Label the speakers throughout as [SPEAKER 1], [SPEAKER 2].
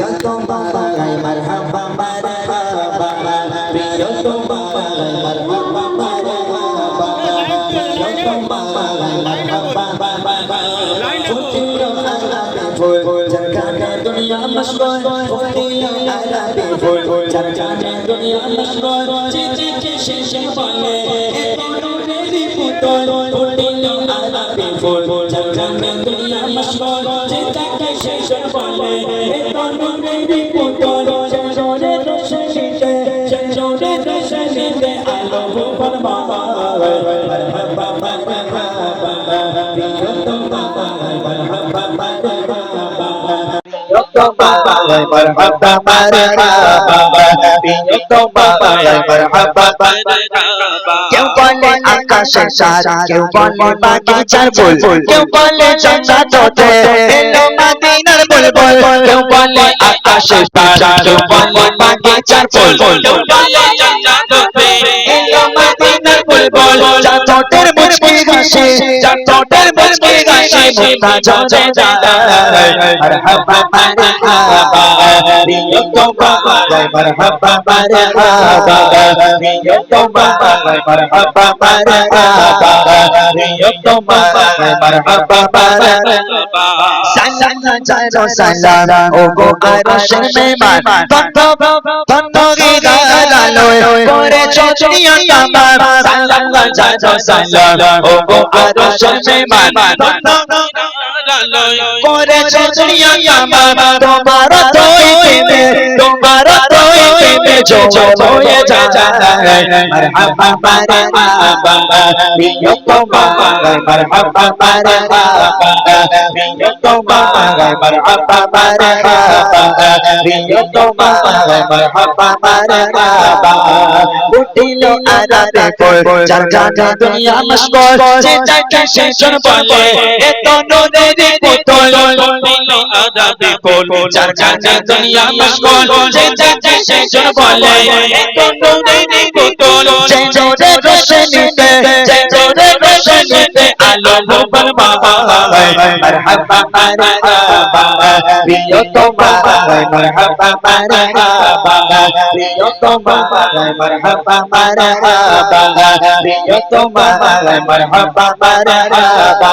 [SPEAKER 1] প্রিয়তম বাবা গাই মারহাবা বাবা বাবা প্রিয়তম বাবা গাই মারহাবা বাবা বাবা প্রিয়তম বাবা গাই মারহাবা বাবা বাবা ফুটিল আলাপে ফুল ঝরকানে দুনিয়া মশগুল ফুটিল আলাপে ফুল ঝরকানে দুনিয়া মশগুল চিচি কিশি শিবালে তরুণেরি পুতল ফুটিল আলাপে ফুল ঝরকানে দুনিয়া মশগুল চিচি কিশি শিবালে
[SPEAKER 2] lời marhaba marhaba pinyo to ba ba lời không
[SPEAKER 1] kêu con lên ăn cả sẵn sàng kêu con lên ba cái chán vùi kêu con lên sẵn sàng tổ thể hello madina বল, কেউ বলে আকাশে তারা, কেউ বলে বাগিচার ফুল কেউ বলে
[SPEAKER 3] জান্নাতে
[SPEAKER 1] এলো মদিনার ফুল বল যার ঠোঁটের মুচকি হাসি যার ঠোঁটের মুচকি হাসি মুখা জজে যায়
[SPEAKER 2] মারহাবা
[SPEAKER 1] sáng sáng sáng sáng cho sáng là ô cô ai đó sẽ mê mải thân thơ thân thơ khi ta ai là lời cô để cho chúng đi ăn tạm bài sáng sáng sáng sáng cho sáng là ô cô ai đó sẽ mê mải thân thơ
[SPEAKER 2] khi ta
[SPEAKER 3] ai là lời
[SPEAKER 1] cô để cho chúng đi ăn tạm bài চলো বয়ে যায়
[SPEAKER 2] মারহাবা মারহাবা বিয়ো তোমা মারহাবা মারহাবা বিয়ো তোমা মারহাবা মারহাবা বিয়ো তোমা মারহাবা মারহাবা
[SPEAKER 1] দিল আরারে কই যার জানা দুনিয়া মশগুল সে চাইতে
[SPEAKER 2] শেষন
[SPEAKER 3] বলে। এত নদীর পুতুল। দিল আরারে কই
[SPEAKER 2] যার জানা
[SPEAKER 3] দুনিয়া মশগুল সে চাইতে শেষন বলে।
[SPEAKER 2] এত
[SPEAKER 3] নদীর পুতুল।
[SPEAKER 1] যে জোরে রোশনীতে, যে
[SPEAKER 2] ভুবন বাবা মারহাবা মারহাবা প্রিয় তোমায় মারহাবা মারহাবা প্রিয় তোমায় মারহাবা মারহাবা প্রিয় তোমায় মারহাবা মারহাবা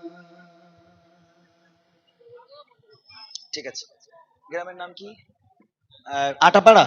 [SPEAKER 1] ঠিক আছে। গ্রামের নাম কি?
[SPEAKER 2] আটাপাড়া?